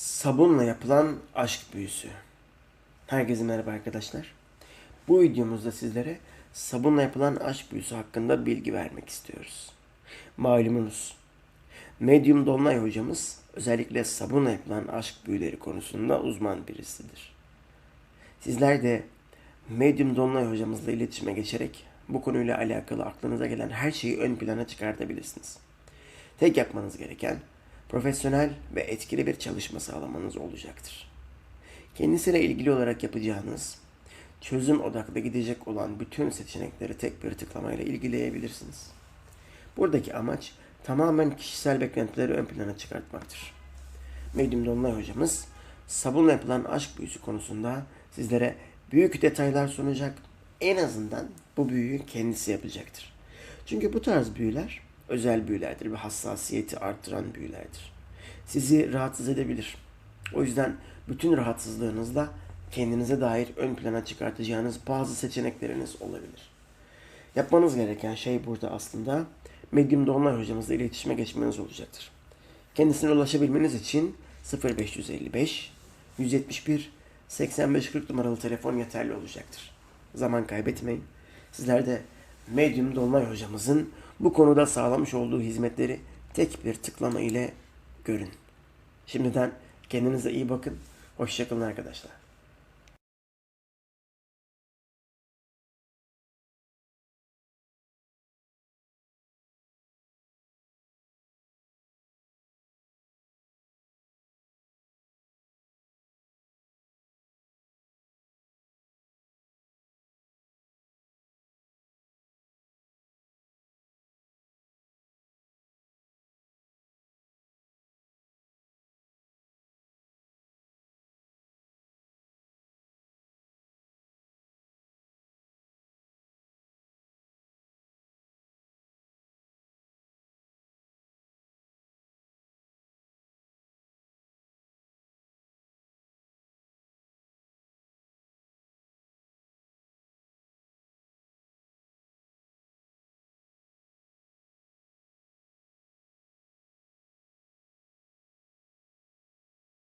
Sabunla yapılan aşk büyüsü. Herkese merhaba arkadaşlar. Bu videomuzda sizlere sabunla yapılan aşk büyüsü hakkında bilgi vermek istiyoruz. Malumunuz, Medium Dolunay hocamız özellikle sabunla yapılan aşk büyüleri konusunda uzman birisidir. Sizler de Medium Dolunay hocamızla iletişime geçerek bu konuyla alakalı aklınıza gelen her şeyi ön plana çıkartabilirsiniz. Tek yapmanız gereken profesyonel ve etkili bir çalışma sağlamanız olacaktır. Kendisiyle ilgili olarak yapacağınız çözüm odaklı gidecek olan bütün seçenekleri tek bir tıklamayla ilgileyebilirsiniz. Buradaki amaç tamamen kişisel beklentileri ön plana çıkartmaktır. Medium Dolunay hocamız sabunla yapılan aşk büyüsü konusunda sizlere büyük detaylar sunacak. En azından bu büyüyü kendisi yapacaktır. Çünkü bu tarz büyüler özel büyülerdir ve hassasiyeti artıran büyülerdir. Sizi rahatsız edebilir. O yüzden bütün rahatsızlığınızla kendinize dair ön plana çıkartacağınız bazı seçenekleriniz olabilir. Yapmanız gereken şey burada aslında Medium Dolunay hocamızla iletişime geçmeniz olacaktır. Kendisine ulaşabilmeniz için 0555 171 8540 numaralı telefon yeterli olacaktır. Zaman kaybetmeyin. Sizler de Medium Dolunay hocamızın bu konuda sağlamış olduğu hizmetleri tek bir tıklama ile görün. Şimdiden kendinize iyi bakın. Hoşçakalın arkadaşlar.